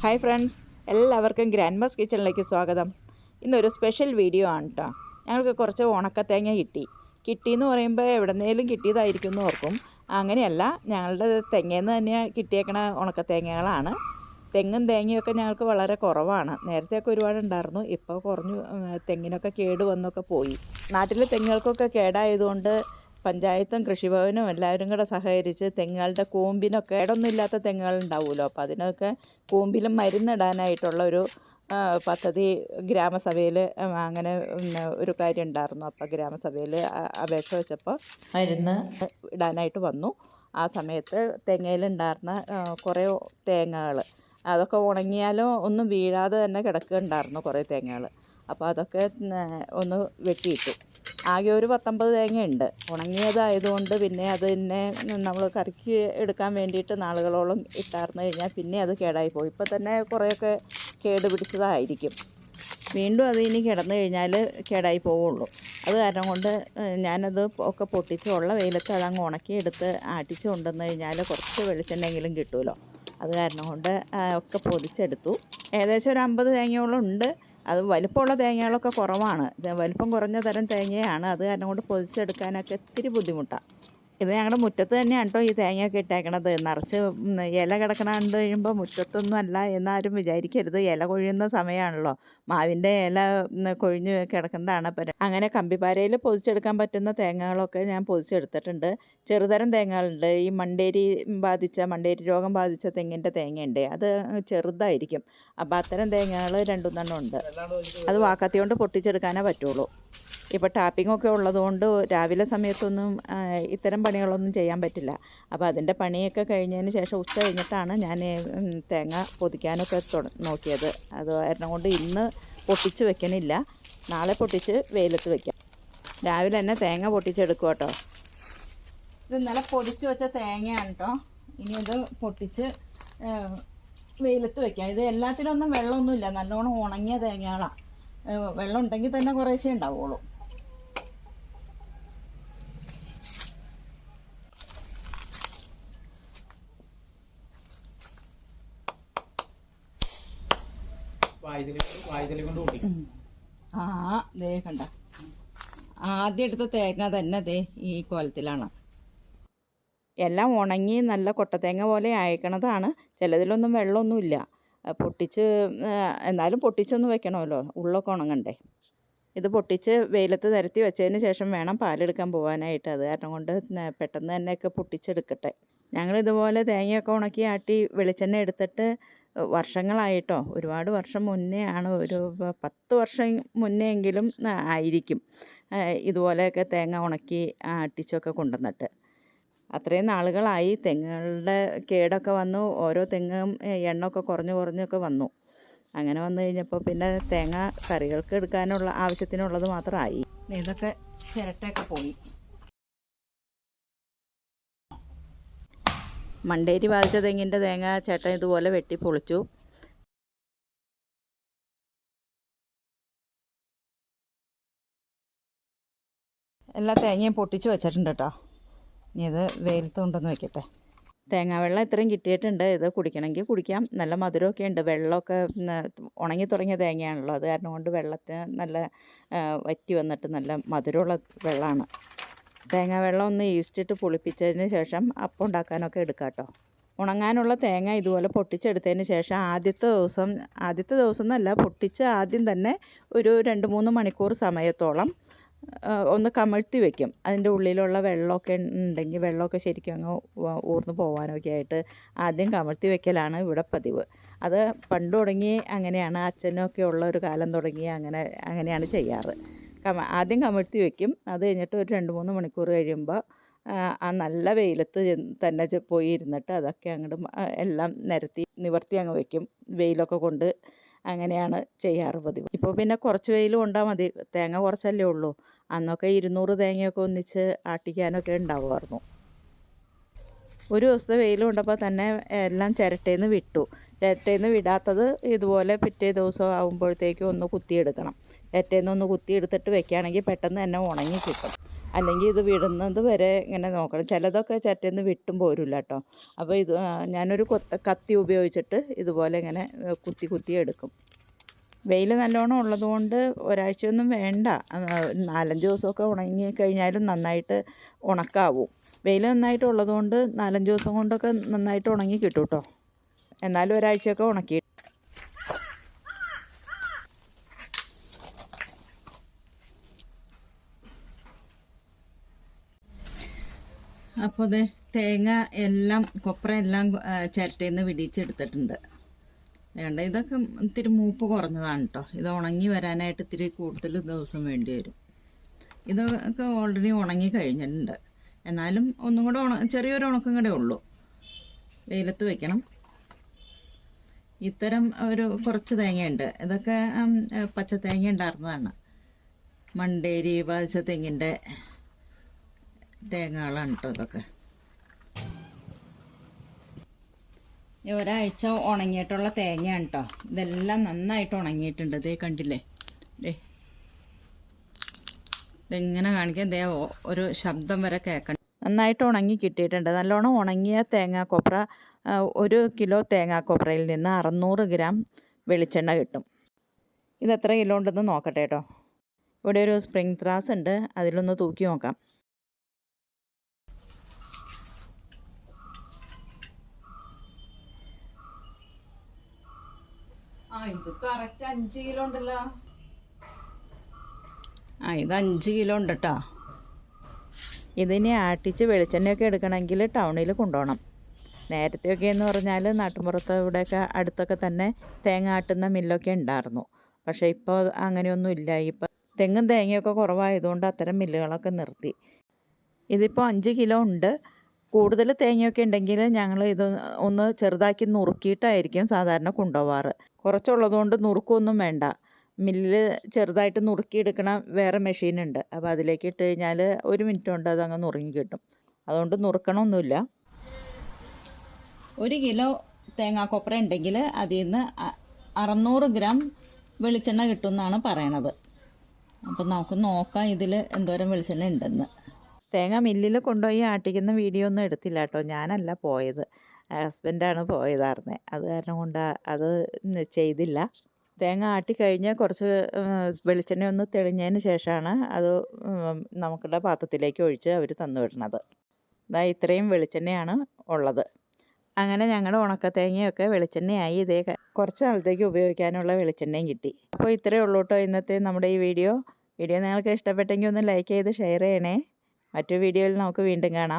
Hi friends എല്ലാവർക്കും grand മസ് കിച്ചണിലേക്ക് സ്വാഗതം. ഇന്നൊരു സ്പെഷ്യൽ വീഡിയോ ആണ് കേട്ടോ ഞങ്ങൾക്ക് കുറച്ച് ഉണക്കത്തേങ്ങ കിട്ടി. കിട്ടി എന്ന് പറയുമ്പോൾ എവിടെന്നേലും കിട്ടിയതായിരിക്കും എന്ന് ഓർക്കും. അങ്ങനെയല്ല ഞങ്ങളുടെ തെങ്ങേന്ന് തന്നെ കിട്ടിയേക്കണ ഉണക്കത്തേങ്ങകളാണ് തെങ്ങും തേങ്ങയൊക്കെ ഞങ്ങൾക്ക് വളരെ കുറവാണ്. നേരത്തെയൊക്കെ ഒരുപാട് ഉണ്ടായിരുന്നു. ഇപ്പോൾ കുറഞ്ഞു തെങ്ങിനൊക്കെ കേട് വന്നൊക്കെ പോയി. നാട്ടിലെ തെങ്ങുകൾക്കൊക്കെ കേടായതുകൊണ്ട് പഞ്ചായത്തും കൃഷിഭവനും എല്ലാവരും കൂടെ സഹകരിച്ച് തെങ്ങുകളുടെ കൂമ്പിനൊക്കെ കേടൊന്നും ഇല്ലാത്ത തെങ്ങുകൾ ഉണ്ടാവുമല്ലോ അപ്പോൾ അതിനൊക്കെ കൂമ്പിലും മരുന്നിടാനായിട്ടുള്ള ഒരു പദ്ധതി ഗ്രാമസഭയിൽ അങ്ങനെ ഒരു കാര്യം ഉണ്ടായിരുന്നു. അപ്പോൾ ഗ്രാമസഭയിൽ അപേക്ഷ വെച്ചപ്പോൾ മരുന്ന് ഇടാനായിട്ട് വന്നു. ആ സമയത്ത് തെങ്ങയിലുണ്ടായിരുന്ന കുറേ തേങ്ങകൾ അതൊക്കെ ഉണങ്ങിയാലും ഒന്നും വീഴാതെ തന്നെ കിടക്കുന്നുണ്ടായിരുന്നു കുറേ തേങ്ങകൾ അപ്പോൾ അതൊക്കെ ഒന്ന് വെട്ടിയിട്ടു. ആകെ ഒരു പത്തൊമ്പത് തേങ്ങയുണ്ട്. ഉണങ്ങിയതായതുകൊണ്ട് പിന്നെ അത് തന്നെ നമ്മൾ കറിക്ക് എടുക്കാൻ വേണ്ടിയിട്ട് നാളുകളോളം ഇട്ടാർന്നു കഴിഞ്ഞാൽ പിന്നെ അത് കേടായി പോയി ഇപ്പോൾ തന്നെ കുറേയൊക്കെ കേട് പിടിച്ചതായിരിക്കും. വീണ്ടും അത് ഇനി കിടന്നു കഴിഞ്ഞാൽ കേടായി പോവുള്ളൂ. അത് കാരണം കൊണ്ട് ഞാനത് ഒക്കെ പൊട്ടിച്ച് ഉള്ള വെയിലത്ത് അതങ്ങ് ഉണക്കി എടുത്ത് ആട്ടിച്ച് കൊണ്ടുവന്ന് കഴിഞ്ഞാൽ കുറച്ച് വെളിച്ചെണ്ണെങ്കിലും കിട്ടുമല്ലോ അത് കാരണം കൊണ്ട് ഒക്കെ പൊതിച്ചെടുത്തു. ഏകദേശം ഒരു അമ്പത് തേങ്ങയോളം ഉണ്ട്. അത് വലിപ്പമുള്ള തേങ്ങകളൊക്കെ കുറവാണ്. വലിപ്പം കുറഞ്ഞ തരം തേങ്ങയാണ്. അത് കാരണം കൊണ്ട് പൊതിച്ചെടുക്കാനൊക്കെ ഇത്തിരി ബുദ്ധിമുട്ടാണ് ഇത് ഞങ്ങളുടെ മുറ്റത്ത് തന്നെയാണ് കേട്ടോ ഈ തേങ്ങയൊക്കെ ഇട്ടേക്കണത്. നിറച്ച് ഇല കിടക്കണ കഴിയുമ്പോൾ മുറ്റത്തൊന്നും അല്ല എന്നാരും വിചാരിക്കരുത്. ഇല കൊഴിയുന്ന സമയമാണല്ലോ മാവിന്റെ ഇല കൊഴിഞ്ഞ് കിടക്കുന്നതാണ്. അപ്പം അങ്ങനെ കമ്പിപ്പാരയിൽ പൊതിച്ചെടുക്കാൻ പറ്റുന്ന തേങ്ങകളൊക്കെ ഞാൻ പൊതിച്ചെടുത്തിട്ടുണ്ട്. ചെറുതരം തേങ്ങകളുണ്ട്. ഈ മണ്ടേരി ബാധിച്ച മണ്ടേരി രോഗം ബാധിച്ച തെങ്ങിന്റെ തേങ്ങയുണ്ട്. അത് ചെറുതായിരിക്കും. അപ്പോൾ അത്തരം തേങ്ങകൾ രണ്ടുമൂന്നെണ്ണം ഉണ്ട്. അത് വാക്കത്തി കൊണ്ട് പൊട്ടിച്ചെടുക്കാനേ പറ്റുള്ളൂ. ഇപ്പോൾ ഒക്കെ ഉള്ളതുകൊണ്ട് രാവിലെ സമയത്തൊന്നും ഇത്തരം പണികളൊന്നും ചെയ്യാൻ പറ്റില്ല. അപ്പോൾ അതിന്റെ പണിയൊക്കെ കഴിഞ്ഞതിന് ശേഷം ഉച്ച കഴിഞ്ഞിട്ടാണ് ഞാൻ തേങ്ങ പൊതിക്കാനൊക്കെ നോക്കിയത്. അത് കാരണം കൊണ്ട് ഇന്ന് പൊട്ടിച്ച് വെക്കണില്ല. നാളെ പൊട്ടിച്ച് വെയിലത്ത് വെക്കാം. രാവിലെ തന്നെ തേങ്ങ പൊട്ടിച്ചെടുക്കും കേട്ടോ ഇത് ഇന്നലെ പൊതിച്ച് വെച്ച തേങ്ങയാണ് കേട്ടോ ഇനി ഇത് പൊട്ടിച്ച് വെയിലത്ത് വെക്കാം. ഇത് എല്ലാത്തിനൊന്നും വെള്ളമൊന്നുമില്ല. നല്ലോണം ഉണങ്ങിയ തേങ്ങകളാണ് വെള്ളം ഉണ്ടെങ്കിൽ തന്നെ കുറേശ്ശേ ഉണ്ടാവുള്ളൂ. ആ ദേ കണ്ട. ആദ്യം എടുത്ത തേങ്ങ തന്നെ ദേ ഈ കോലത്തിലാണ്. എല്ലാം ഉണങ്ങി നല്ല കൊട്ടത്തേങ്ങ പോലെ അയക്കണതാണ് ചിലതിലൊന്നും വെള്ളമൊന്നുമില്ല. പൊട്ടിച്ച് എന്നാലും പൊട്ടിച്ചൊന്ന് വെക്കണമല്ലോ. ഉള്ളൊക്കെ ഉണങ്ങണ്ടേ. ഇത് പൊട്ടിച്ച് വെയിലത്ത് നിരത്തി വെച്ചതിന് ശേഷം വേണം പാലെടുക്കാൻ പോകാനായിട്ട് അത് കാരണം കൊണ്ട് പെട്ടെന്ന് തന്നെയൊക്കെ പൊട്ടിച്ചെടുക്കട്ടെ. ഞങ്ങൾ ഇതുപോലെ തേങ്ങയൊക്കെ ഉണക്കി ആട്ടി വെളിച്ചെണ്ണ എടുത്തിട്ട് വർഷങ്ങളായിട്ടോ ഒരുപാട് വർഷം മുന്നേ ആണ് ഒരു പത്ത് വർഷം മുന്നേ എങ്കിലും ആയിരിക്കും. ഇതുപോലെയൊക്കെ തേങ്ങ ഉണക്കി ആട്ടിച്ചൊക്കെ കൊണ്ടുവന്നിട്ട്. അത്രയും നാളുകളായി തെങ്ങുകളുടെ കേടൊക്കെ വന്നു ഓരോ തെങ്ങും എണ്ണമൊക്കെ കുറഞ്ഞു കുറഞ്ഞൊക്കെ വന്നു. അങ്ങനെ വന്നു കഴിഞ്ഞപ്പോൾ പിന്നെ തേങ്ങ കറികൾക്ക് എടുക്കാനുള്ള ആവശ്യത്തിനുള്ളത് മാത്രമായി. ഇതൊക്കെ ചിരട്ടയൊക്കെ പോയി. മണ്ടേരി ബാധിച്ച തെങ്ങിന്റെ തേങ്ങ ചേട്ടൻ ഇതുപോലെ വെട്ടി പൊളിച്ചു. എല്ലാ തേങ്ങയും പൊട്ടിച്ച് വെച്ചിട്ടുണ്ട് കേട്ടോ. ഇനി ഇത് വെയിലത്ത് കൊണ്ടുവന്ന് വെക്കട്ടെ. തേങ്ങാ വെള്ളം ഇത്രയും കിട്ടിയിട്ടുണ്ട്. ഇത് കുടിക്കണമെങ്കിൽ കുടിക്കാം. നല്ല മധുരമൊക്കെ ഉണ്ട്. വെള്ളമൊക്കെ ഉണങ്ങി തുടങ്ങിയ തേങ്ങയാണല്ലോ. അത് കാരണം കൊണ്ട് വെള്ളത്തിന് നല്ല വറ്റി വന്നിട്ട് നല്ല മധുരമുള്ള വെള്ളമാണ്. തേങ്ങാ വെള്ളം ഒന്ന് ഈസ്റ്റിട്ട് പുളിപ്പിച്ചതിന് ശേഷം അപ്പം ഉണ്ടാക്കാനൊക്കെ എടുക്കാം കേട്ടോ ഉണങ്ങാനുള്ള തേങ്ങ ഇതുപോലെ പൊട്ടിച്ചെടുത്തതിന് ശേഷം ആദ്യത്തെ ദിവസം ആദ്യത്തെ ദിവസം എന്നല്ല പൊട്ടിച്ച് ആദ്യം തന്നെ ഒരു രണ്ട് മൂന്ന് മണിക്കൂർ സമയത്തോളം ഒന്ന് കമഴ്ത്തി വെക്കും. അതിന്റെ ഉള്ളിലുള്ള വെള്ളമൊക്കെ ഉണ്ടെങ്കിൽ വെള്ളമൊക്കെ ശരിക്കും അങ്ങ് ഊർന്ന് പോകാനൊക്കെ ആയിട്ട് ആദ്യം കമഴ്ത്തി വെക്കലാണ് ഇവിടെ പതിവ്. അത് പണ്ട് തുടങ്ങി അങ്ങനെയാണ് അച്ഛനൊക്കെ ഉള്ള ഒരു കാലം തുടങ്ങി അങ്ങനെ അങ്ങനെയാണ് ചെയ്യാറ്. കമ ആദ്യം കമഴ്ത്തി വെക്കും. അത് കഴിഞ്ഞിട്ട് ഒരു രണ്ട് മൂന്ന് മണിക്കൂർ കഴിയുമ്പോൾ ആ നല്ല വെയിലത്ത് തന്നെ പോയി ഇരുന്നിട്ട് അതൊക്കെ അങ്ങോട്ട് എല്ലാം നിരത്തി നിവർത്തി അങ്ങ് വെക്കും. വെയിലൊക്കെ കൊണ്ട് അങ്ങനെയാണ് ചെയ്യാറ് പതിവ്. ഇപ്പോൾ പിന്നെ കുറച്ച് വെയിൽ കൊണ്ടാൽ മതി. തേങ്ങ കുറച്ചല്ലേ ഉള്ളൂ. അന്നൊക്കെ ഇരുന്നൂറ് തേങ്ങയൊക്കെ ഒന്നിച്ച് ആട്ടിക്കാനൊക്കെ ഉണ്ടാവുമായിരുന്നു. ഒരു ദിവസത്തെ വെയിൽ കൊണ്ടപ്പോൾ തന്നെ എല്ലാം ചിരട്ടേന്ന് വിട്ടു. ചിരട്ടയിൽ നിന്ന് വിടാത്തത് ഇതുപോലെ പിറ്റേ ദിവസം ആകുമ്പോഴത്തേക്കും ഒന്ന് കുത്തിയെടുക്കണം. ചിരട്ടയിൽ നിന്ന് ഒന്ന് കുത്തിയെടുത്തിട്ട് വെക്കുകയാണെങ്കിൽ പെട്ടെന്ന് തന്നെ ഉണങ്ങി കിട്ടും. അല്ലെങ്കിൽ ഇത് വിടുന്നത് വരെ ഇങ്ങനെ നോക്കണം. ചിലതൊക്കെ ചിരട്ടയിൽ വിട്ടും പോരില്ല കേട്ടോ. അപ്പോൾ ഇത് ഞാനൊരു കൊത്ത ഉപയോഗിച്ചിട്ട് ഇതുപോലെ ഇങ്ങനെ കുത്തി കുത്തി എടുക്കും. വെയിൽ നല്ലോണം ഉള്ളതുകൊണ്ട് ഒരാഴ്ചയൊന്നും വേണ്ട. നാലഞ്ച് ദിവസമൊക്കെ ഉണങ്ങി കഴിഞ്ഞാലും നന്നായിട്ട് ഉണക്കാവും. വെയിൽ നന്നായിട്ട് ഉള്ളതുകൊണ്ട് നാലഞ്ച് ദിവസം കൊണ്ടൊക്കെ നന്നായിട്ട് ഉണങ്ങി കിട്ടും കേട്ടോ എന്നാലും ഒരാഴ്ചയൊക്കെ ഉണക്കി അപ്പോൾ അത് തേങ്ങ എല്ലാം കൊപ്ര എല്ലാം ചിരട്ടയിൽ നിന്ന് വിടിച്ചെടുത്തിട്ടുണ്ട് വേണ്ട ഇതൊക്കെ ഇത്തിരി മൂപ്പ് കുറഞ്ഞതാണ് കേട്ടോ ഇത് ഉണങ്ങി വരാനായിട്ട് ഇത്തിരി കൂടുതൽ ദിവസം വേണ്ടി വരും. ഇതൊക്കെ ഓൾറെഡി ഉണങ്ങി കഴിഞ്ഞിട്ടുണ്ട്. എന്നാലും ഒന്നും കൂടെ ഉണ ചെറിയൊരു ഉണക്കം കൂടെ ഉള്ളൂ. വെയിലത്ത് വെക്കണം. ഇത്തരം ഒരു കുറച്ച് തേങ്ങയുണ്ട്. ഇതൊക്കെ പച്ച തേങ്ങ ഉണ്ടായിരുന്നതാണ്. മണ്ടേരി വാഴ്ച തെങ്ങിന്റെ തേങ്ങകളാണ് കേട്ടോ ഇതൊക്കെ. ഒരാഴ്ച ഉണങ്ങിയിട്ടുള്ള തേങ്ങയാണ് കേട്ടോ ഇതെല്ലാം നന്നായിട്ട് ഉണങ്ങിയിട്ടുണ്ട്. ഇതേ കണ്ടില്ലേ? ദേ. ഇതെങ്ങനെ കാണിക്കാം ദേ ഒരു ശബ്ദം വരെ കേൾക്കണം നന്നായിട്ട് ഉണങ്ങി കിട്ടിയിട്ടുണ്ട്. നല്ലോണം ഉണങ്ങിയ തേങ്ങാക്കൊപ്ര ഒരു കിലോ തേങ്ങാക്കൊപ്രയിൽ നിന്ന് അറുന്നൂറ് ഗ്രാം വെളിച്ചെണ്ണ കിട്ടും. ഇത് എത്ര കിലോ ഉണ്ടെന്ന് നോക്കട്ടെ കേട്ടോ ഇവിടെ ഒരു സ്പ്രിംഗ് ത്രാസ് ഉണ്ട്. അതിലൊന്ന് തൂക്കി നോക്കാം. ആ ഇത് കറക്റ്റ് അഞ്ച് കിലോ ഉണ്ടല്ലോ. ആ ഇത് അഞ്ച് കിലോ ഉണ്ട് കേട്ടോ ഇതിനെ ആട്ടിച്ച് വെളിച്ചെണ്ണയൊക്കെ എടുക്കണമെങ്കിൽ ടൗണിൽ കൊണ്ടുപോകണം. നേരത്തെയൊക്കെ എന്ന് പറഞ്ഞാൽ നാട്ടുമ്പുറത്ത് ഇവിടെയൊക്കെ അടുത്തൊക്കെ തന്നെ തേങ്ങ ആട്ടുന്ന മില്ലൊക്കെ ഉണ്ടായിരുന്നു. പക്ഷേ ഇപ്പോൾ അങ്ങനെയൊന്നും ഇല്ല. ഇപ്പം തെങ്ങും തേങ്ങയൊക്കെ കുറവായതുകൊണ്ട് അത്തരം മില്ലുകളൊക്കെ നിർത്തി. ഇതിപ്പോൾ അഞ്ച് കിലോ ഉണ്ട്. കൂടുതൽ തേങ്ങയൊക്കെ ഉണ്ടെങ്കിൽ ഞങ്ങൾ ഇത് ഒന്ന് ചെറുതാക്കി നുറുക്കിയിട്ടായിരിക്കും സാധാരണ കൊണ്ടുപോവാറ്. കുറച്ചുള്ളതുകൊണ്ട് നുറുക്കൊന്നും വേണ്ട. മില്ലിൽ ചെറുതായിട്ട് നുറുക്കിയെടുക്കണ വേറെ മെഷീനുണ്ട്. അപ്പോൾ അതിലേക്ക് ഇട്ട് കഴിഞ്ഞാൽ ഒരു മിനിറ്റ് കൊണ്ട് അതങ്ങ് നുറുങ്ങി കിട്ടും. അതുകൊണ്ട് നുറുക്കണമൊന്നുമില്ല. ഒരു കിലോ തേങ്ങാക്കൊപ്ര ഉണ്ടെങ്കിൽ അതിൽ നിന്ന് അറുന്നൂറ് ഗ്രാം വെളിച്ചെണ്ണ കിട്ടുമെന്നാണ് പറയണത്. അപ്പം നമുക്ക് നോക്കാം ഇതിൽ എന്തോരം വെളിച്ചെണ്ണ ഉണ്ടെന്ന്. തേങ്ങ മില്ലിൽ കൊണ്ടുപോയി ആട്ടിക്കുന്ന വീഡിയോ ഒന്നും എടുത്തില്ല കേട്ടോ. ഞാനല്ല പോയത്. ഹസ്ബൻഡാണ് പോയതായിരുന്നേ അത് കാരണം കൊണ്ട് അത് ചെയ്തില്ല. തേങ്ങ ആട്ടി കഴിഞ്ഞ് കുറച്ച് വെളിച്ചെണ്ണ ഒന്ന് തെളിഞ്ഞതിന് ശേഷമാണ് അത് നമുക്കുള്ള പാത്രത്തിലേക്ക് ഒഴിച്ച് അവർ തന്നു വിടുന്നത്. ഇതാ ഇത്രയും വെളിച്ചെണ്ണയാണ് ഉള്ളത്. അങ്ങനെ ഞങ്ങളുടെ ഉണക്കത്തേങ്ങയൊക്കെ വെളിച്ചെണ്ണയായി. ഇതേ കുറച്ച് നാളത്തേക്ക് ഉപയോഗിക്കാനുള്ള വെളിച്ചെണ്ണയും കിട്ടി. അപ്പോൾ ഇത്രയേ ഉള്ളൂ കേട്ടോ ഇന്നത്തെ നമ്മുടെ ഈ വീഡിയോ. വീഡിയോ നിങ്ങൾക്ക് ഇഷ്ടപ്പെട്ടെങ്കിൽ ഒന്ന് ലൈക്ക് ചെയ്ത് ഷെയർ ചെയ്യണേ. മറ്റു വീഡിയോയിൽ നമുക്ക് വീണ്ടും കാണാം.